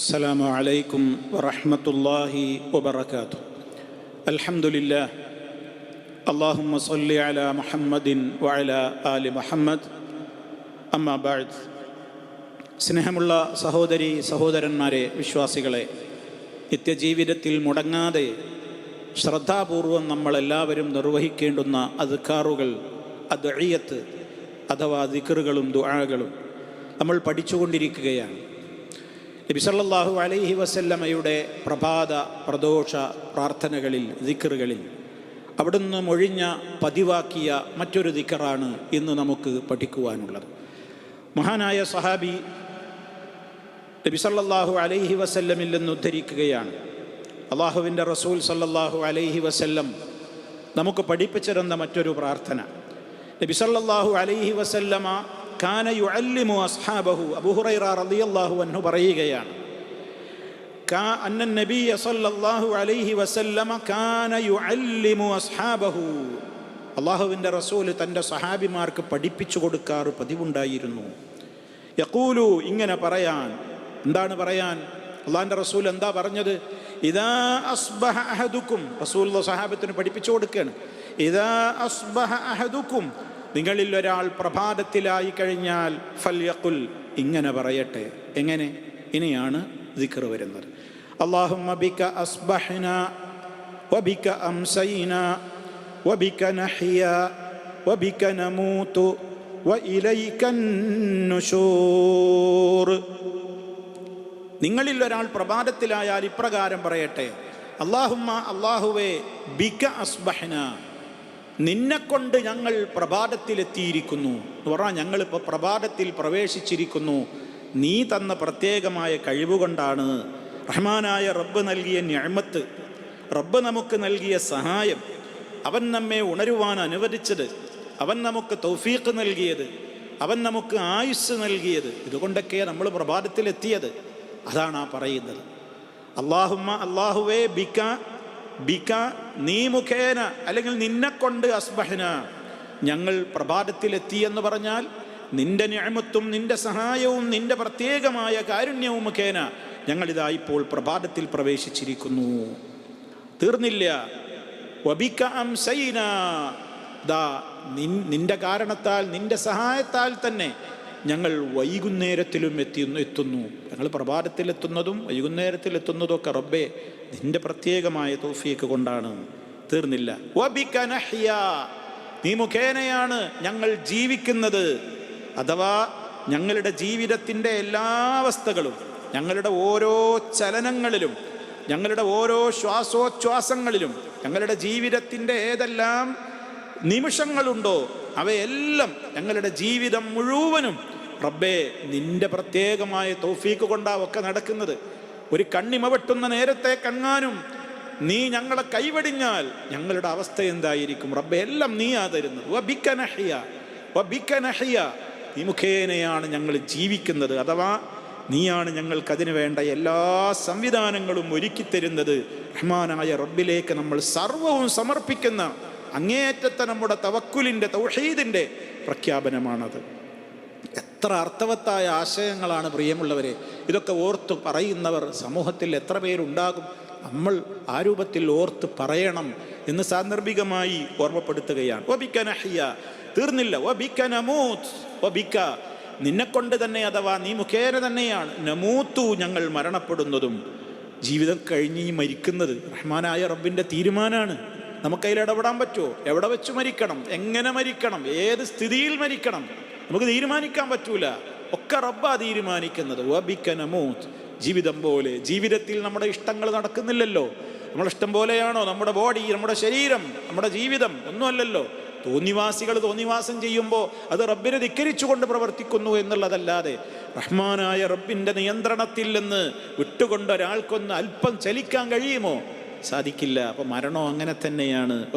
السلام عليكم ورحمة الله وبركاته الحمد لله اللهم صل على محمد وعلى آل محمد أما بعد സ്നേഹമുള്ള സഹോദരി സഹോദരന്മാരെ വിശ്വാസികളെ നിത്യജീവിതത്തിൽ മുടങ്ങാതെ ശ്രദ്ധാപൂർവം നമ്മളെല്ലാവരും നിർവഹിക്കേണ്ടുന്ന അദ്ക്കാറുകൾ അദ്അയ്യത്ത് അഥവാ ദിക്കറുകളും ദുആകളും നമ്മൾ പഠിച്ചുകൊണ്ടിരിക്കുകയാണ് നബിസല്ലാഹു അലൈഹി വസല്ലമയുടെ പ്രഭാത പ്രദോഷ പ്രാർത്ഥനകളിൽ ദിക്കറുകളിൽ അവിടുന്ന് മൊഴിഞ്ഞ പതിവാക്കിയ മറ്റൊരു ദിക്കറാണ് ഇന്ന് നമുക്ക് പഠിക്കുവാനുള്ളത്. മഹാനായ സഹാബി നബിസല്ലാഹു അലൈഹി വസല്ലമിൽ നിന്ന് ഉദ്ധരിക്കുകയാണ്. അള്ളാഹുവിന്റെ റസൂൽ സല്ലാഹു അലൈഹി വസല്ലം നമുക്ക് പഠിപ്പിച്ചിരുന്ന മറ്റൊരു പ്രാർത്ഥന. നബിസല്ലാഹു അലൈഹി വസല്ലമ കാന യുഅല്ലിമു അസ്ഹാബഹു. അബൂഹുറൈറ റളിയല്ലാഹു അൻഹു പറയുകയാണ് കാ അന്ന നബിയ സല്ലല്ലാഹു അലൈഹി വസല്ലമ കാന യുഅല്ലിമു അസ്ഹാബഹു. അള്ളാഹുവിന്റെ റസൂൽ തന്റെ സഹാബിമാർക്ക് പഠിപ്പിച്ചു കൊടുക്കാറ് പതിവുണ്ടായിരുന്നു. യക്കൂലു ഇങ്ങനെ പറയാൻ എന്താണ് പറയാൻ? അള്ളാഹിന്റെ റസൂൽ എന്താ പറഞ്ഞത്? ഇതാ അസ്ബഹ അഹദുക്കും. റസൂൽ സഹാബത്തിന് പഠിപ്പിച്ചു കൊടുക്കുകയാണ്. ഇതാ അസ്ബഹ അഹദുക്കും. നിങ്ങളിൽ ഒരാൾ പ്രഭാതത്തിലായി കഴിഞ്ഞാൽ ഫല്യക്കുൽ ഇങ്ങനെ പറയട്ടെ. എങ്ങനെ? ഇനിയാണ് ദിക്കർ വരുന്നത്. നുശൂർ നിങ്ങളിൽ ഒരാൾ പ്രഭാതത്തിലായാൽ ഇപ്രകാരം പറയട്ടെ. അള്ളാഹുമ്മ അള്ളാഹുവേ ബിക അസ്ബഹ്ന നിന്നെ കൊണ്ട് ഞങ്ങൾ പ്രഭാതത്തിലെത്തിയിരിക്കുന്നു എന്ന് പറഞ്ഞാൽ ഞങ്ങളിപ്പോൾ പ്രഭാതത്തിൽ പ്രവേശിച്ചിരിക്കുന്നു. നീ തന്ന പ്രത്യേകമായ കഴിവുകൊണ്ടാണ് റഹ്മാനായ റബ്ബ് നൽകിയ ഞാമത്ത് റബ്ബ് നമുക്ക് നൽകിയ സഹായം. അവൻ നമ്മെ ഉണരുവാൻ അനുവദിച്ചത്. അവൻ നമുക്ക് തൗഫീഖ് നൽകിയത്. അവൻ നമുക്ക് ആയുസ് നൽകിയത്. ഇതുകൊണ്ടൊക്കെ നമ്മൾ പ്രഭാതത്തിലെത്തിയത്. അതാണ് ആ പറയുന്നത്. അള്ളാഹുമ്മ അള്ളാഹുവേ ബിക്ക ബിക നീ മുഖേന അല്ലെങ്കിൽ നിന്നെ കൊണ്ട് അസ്ബഹന. ഞങ്ങൾ പ്രഭാതത്തിലെത്തി എന്ന് പറഞ്ഞാൽ നിന്റെ ഞാമത്തും നിന്റെ സഹായവും നിന്റെ പ്രത്യേകമായ കാരുണ്യവും മുഖേന ഞങ്ങളിതാ ഇപ്പോൾ പ്രഭാതത്തിൽ പ്രവേശിച്ചിരിക്കുന്നു. തീർന്നില്ല. നിന്റെ കാരണത്താൽ നിന്റെ സഹായത്താൽ തന്നെ ഞങ്ങൾ വൈകുന്നേരത്തിലും എത്തി എത്തുന്നു. ഞങ്ങൾ പ്രഭാതത്തിലെത്തുന്നതും വൈകുന്നേരത്തിലെത്തുന്നതൊക്കെ റബ്ബെ നിന്റെ പ്രത്യേകമായ തോഫിയൊക്കെ കൊണ്ടാണ്. തീർന്നില്ല. നീ മുഖേനയാണ് ഞങ്ങൾ ജീവിക്കുന്നത്. അഥവാ ഞങ്ങളുടെ ജീവിതത്തിന്റെ എല്ലാ അവസ്ഥകളും ഞങ്ങളുടെ ഓരോ ചലനങ്ങളിലും ഞങ്ങളുടെ ഓരോ ശ്വാസോച്ഛ്വാസങ്ങളിലും ഞങ്ങളുടെ ജീവിതത്തിന്റെ ഏതെല്ലാം നിമിഷങ്ങളുണ്ടോ അവയെല്ലാം ഞങ്ങളുടെ ജീവിതം മുഴുവനും റബ്ബേ നിന്റെ പ്രത്യേകമായ തോഫീക്ക് കൊണ്ടാ ഒക്കെ നടക്കുന്നത്. ഒരു കണ്ണിമ വെട്ടുന്ന നേരത്തെ കങ്ങാനും നീ ഞങ്ങളെ കൈവടിഞ്ഞാൽ ഞങ്ങളുടെ അവസ്ഥ എന്തായിരിക്കും? റബ്ബെ എല്ലാം നീയാ തരുന്നത്. നീ മുഖേനയാണ് ഞങ്ങൾ ജീവിക്കുന്നത്. അഥവാ നീയാണ് ഞങ്ങൾക്ക് അതിനു വേണ്ട എല്ലാ സംവിധാനങ്ങളും ഒരുക്കി തരുന്നത്. റഹ്മാനായ റബ്ബിലേക്ക് നമ്മൾ സർവവും സമർപ്പിക്കുന്ന അങ്ങേയറ്റത്തെ നമ്മുടെ തവക്കുലിന്റെ തൗഹീദിന്റെ പ്രഖ്യാപനമാണത്. എത്ര അർത്ഥവത്തായ ആശയങ്ങളാണ് പ്രിയമുള്ളവരെ. ഇതൊക്കെ ഓർത്ത് പറയുന്നവർ സമൂഹത്തിൽ എത്ര പേരുണ്ടാകും. നമ്മൾ ആ രൂപത്തിൽ ഓർത്ത് പറയണം എന്ന് സാന്ദർഭികമായി ഓർമ്മപ്പെടുത്തുകയാണ്. ഒബിക്കനഹിയ തീർന്നില്ല. ഒബിക്ക നമൂത്ത്. ഒബിക്ക നിന്നെ കൊണ്ട് തന്നെ അഥവാ നീ മുഖേന തന്നെയാണ് നമൂത്തു ഞങ്ങൾ മരണപ്പെടുന്നതും. ജീവിതം കഴിഞ്ഞ് മരിക്കുന്നത് റഹ്മാനായ റബ്ബിന്റെ തീരുമാനമാണ്. നമുക്കതിൽ ഇടപെടാൻ പറ്റുമോ? എവിടെ വെച്ച് മരിക്കണം? എങ്ങനെ മരിക്കണം? ഏത് സ്ഥിതിയിൽ മരിക്കണം? നമുക്ക് തീരുമാനിക്കാൻ പറ്റൂല. ഒക്കെ റബ്ബാ തീരുമാനിക്കുന്നത്. വബിക്കനമൂത്ത് ജീവിതം പോലെ. ജീവിതത്തിൽ നമ്മുടെ ഇഷ്ടങ്ങൾ നടക്കുന്നില്ലല്ലോ. നമ്മുടെ ഇഷ്ടം പോലെയാണോ? നമ്മുടെ ബോഡി നമ്മുടെ ശരീരം നമ്മുടെ ജീവിതം ഒന്നുമല്ലല്ലോ. തോന്നിവാസികൾ തോന്നിവാസം ചെയ്യുമ്പോൾ അത് റബ്ബിനെ ധിക്കരിച്ചുകൊണ്ട് പ്രവർത്തിക്കുന്നു എന്നുള്ളതല്ലാതെ റഹ്മാനായ റബ്ബിന്റെ നിയന്ത്രണത്തിൽ നിന്ന് വിട്ടുകൊണ്ട് ഒരാൾക്കൊന്ന് അല്പം ചലിക്കാൻ കഴിയുമോ? സാധിക്കില്ല. അപ്പൊ മരണോ അങ്ങനെ തന്നെയാണ്.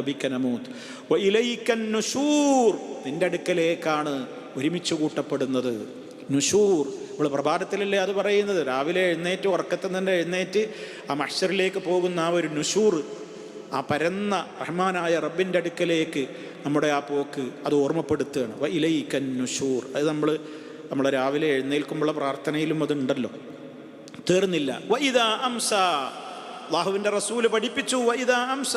നിന്റെ അടുക്കലേക്കാണ് ഒരുമിച്ച് കൂട്ടപ്പെടുന്നത്. നുഷൂർ നമ്മൾ പ്രഭാതത്തിലല്ലേ അത് പറയുന്നത്? രാവിലെ എഴുന്നേറ്റ് ഉറക്കത്തിൽ നിന്ന് എഴുന്നേറ്റ് ആ മഷറിലേക്ക് പോകുന്ന ആ ഒരു നുഷൂർ ആ പരന്ന റഹ്മാനായ റബ്ബിന്റെ അടുക്കലേക്ക് നമ്മുടെ ആ പോക്ക് അത് ഓർമ്മപ്പെടുത്തുകയാണ്. ഇലയിക്കൻ നുഷൂർ അത് നമ്മൾ നമ്മൾ രാവിലെ എഴുന്നേൽക്കുമ്പോഴുള്ള പ്രാർത്ഥനയിലും അതുണ്ടല്ലോ. തീർന്നില്ല. വൈദ അംസ. അള്ളാഹുവിന്റെ റസൂൽ പഠിപ്പിച്ചു. വൈദ അംസ.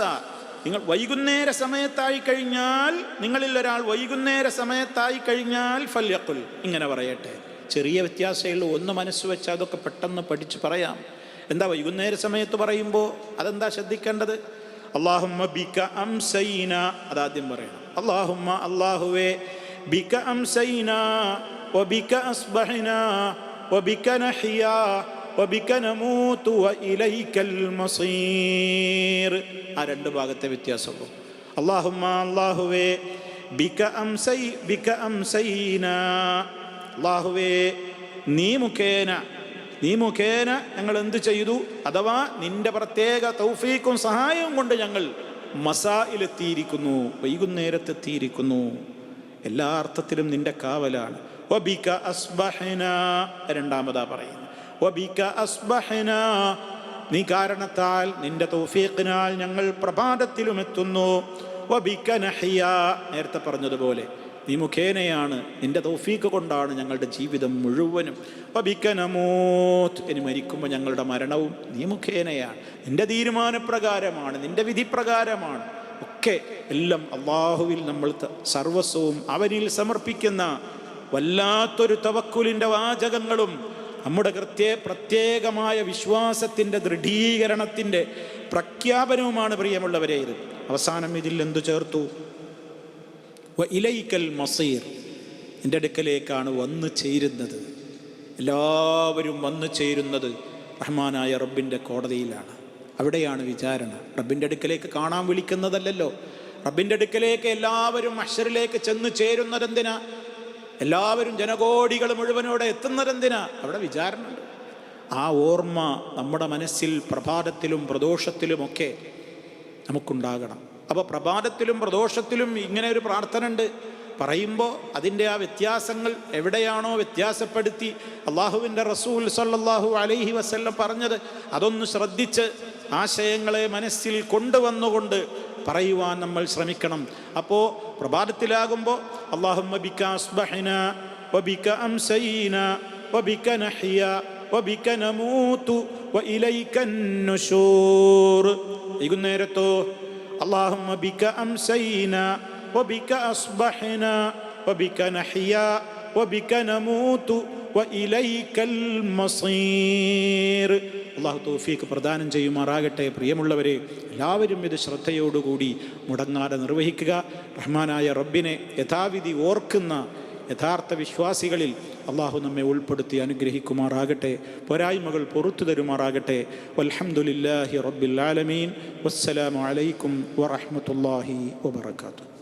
നിങ്ങൾ വൈകുന്നേര സമയത്തായി കഴിഞ്ഞാൽ നിങ്ങളിൽ ഒരാൾ വൈകുന്നേര സമയത്തായി കഴിഞ്ഞാൽ ഫല്യക്കുൽ ഇങ്ങനെ പറയട്ടെ. ചെറിയ വ്യത്യാസമുള്ള ഒന്ന് മനസ്സ് വെച്ചാൽ അതൊക്കെ പെട്ടെന്ന് പഠിച്ച് പറയാം. എന്താ വൈകുന്നേര സമയത്ത് പറയുമ്പോൾ അതെന്താ ശ്രദ്ധിക്കേണ്ടത്? അള്ളാഹുമ്മ ബിക അംസൈന അതാദ്യം പറയണം. അള്ളാഹുമ്മ അള്ളാഹുവേ ബിക അംസൈന ഒബിക അസ്ബഹിന ഒബിക നഹിയ وبك نموت وإليك المصير ആ രണ്ട് ഭാഗത്തെ വ്യത്യാസമുള്ളൂ അള്ളാഹുമ്മ അള്ളാഹുവേ ബിക അംസൈ ബിക അംസൈന അള്ളാഹുവേ നീ മുഖേന നീ മുഖേന ഞങ്ങൾ എന്ത് ചെയ്തു അഥവാ നിന്റെ പ്രത്യേക തൗഫീക്കും സഹായവും കൊണ്ട് ഞങ്ങൾ മസായിലെത്തിയിരിക്കുന്നു വൈകുന്നേരത്തെത്തിയിരിക്കുന്നു എല്ലാ അർത്ഥത്തിലും നിന്റെ കാവലാണ് വബിക അസ്ബഹന രണ്ടാമതാ പറയുന്നു വബിക അസ്ബഹന നീ കാരണത്താൽ നിന്റെ തൗഫീഖിനാൽ ഞങ്ങൾ പ്രഭാതത്തിലും എത്തുന്നു നേരത്തെ പറഞ്ഞതുപോലെ നീ മുഖേനയാണ് നിന്റെ തൗഫീക്ക് കൊണ്ടാണ് ഞങ്ങളുടെ ജീവിതം മുഴുവനും. വബിക നമൂത്ത്. ഇനി മരിക്കുമ്പോൾ ഞങ്ങളുടെ മരണവും നീ മുഖേനയാണ്. നിന്റെ തീരുമാനപ്രകാരമാണ് നിന്റെ വിധിപ്രകാരമാണ്. ഒക്കെ എല്ലാം അള്ളാഹുവിൽ നമ്മൾ സർവസ്വവും അവനിൽ സമർപ്പിക്കുന്ന വല്ലാത്തൊരു തവക്കുലിന്റെ വാചകങ്ങളും നമ്മുടെ കൃത്യ പ്രത്യേകമായ വിശ്വാസത്തിന്റെ ദൃഢീകരണത്തിന്റെ പ്രഖ്യാപനവുമാണ് പ്രിയമുള്ളവരെ ഇത്. അവസാനം ഇതിൽ എന്തു ചേർത്തു? ഇലയിക്കൽ മസീർ. എന്റെ അടുക്കലേക്കാണ് വന്നു ചേരുന്നത്. എല്ലാവരും വന്നു ചേരുന്നത് റഹ്മാനായ റബ്ബിന്റെ കോടതിയിലാണ്. അവിടെയാണ് വിചാരണ. റബ്ബിന്റെ അടുക്കലേക്ക് കാണാൻ വിളിക്കുന്നതല്ലല്ലോ. റബ്ബിന്റെ അടുക്കലേക്ക് എല്ലാവരും അക്ഷരിലേക്ക് ചെന്ന് ചേരുന്നതെന്തിനാ? എല്ലാവരും ജനകോടികൾ മുഴുവനോടെ എത്തുന്നതെന്തിനാ? അവിടെ വിചാരണുണ്ട് ആ ഓർമ്മ നമ്മുടെ മനസ്സിൽ പ്രഭാതത്തിലും പ്രദോഷത്തിലുമൊക്കെ നമുക്കുണ്ടാകണം. അപ്പോൾ പ്രഭാതത്തിലും പ്രദോഷത്തിലും ഇങ്ങനെ ഒരു പ്രാർത്ഥന ഉണ്ട് പറയുമ്പോൾ അതിന്റെ ആ വ്യത്യാസങ്ങൾ എവിടെയാണോ വ്യത്യാസപ്പെടുത്തി അള്ളാഹുവിന്റെ റസൂൽ സല്ലാഹു അലൈഹി വസല്ലം പറഞ്ഞത് അതൊന്ന് ശ്രദ്ധിച്ച് ആശയങ്ങളെ മനസ്സിൽ കൊണ്ടുവന്നുകൊണ്ട് പറയുവാൻ നമ്മൾ ശ്രമിക്കണം. അപ്പോൾ പ്രഭാതത്തിലാകുമ്പോൾ അള്ളാഹുമ്മ ബിക്ക അസ്ബഹിന വബിക്ക അംസൈന വബിക്ക നഹിയ വബിക്ക നമൂത്തു വഇലൈക നുശൂർ വൈകുന്നേരത്തോ അള്ളാഹുമ്മ ബിക്ക അംസൈന വബിക്ക അസ്ബഹിന വബിക്ക നഹിയ വബിക്ക അള്ളാഹു തൗഫീക്ക് പ്രദാനം ചെയ്യുമാറാകട്ടെ. പ്രിയമുള്ളവരെ എല്ലാവരും ഇത് ശ്രദ്ധയോടുകൂടി മുടങ്ങാതെ നിർവഹിക്കുക. റഹ്മാനായ റബ്ബിനെ യഥാവിധി ഓർക്കുന്ന യഥാർത്ഥ വിശ്വാസികളിൽ അള്ളാഹു നമ്മെ ഉൾപ്പെടുത്തി അനുഗ്രഹിക്കുമാറാകട്ടെ. പോരായ്മകൾ പൊറത്തു തരുമാറാകട്ടെ. വൽഹംദുലില്ലാഹി റബ്ബിൽ ആലമീൻ. വസ്സലാമു അലൈക്കും വറഹ്മത്തുള്ളാഹി വബറകാതുഹു.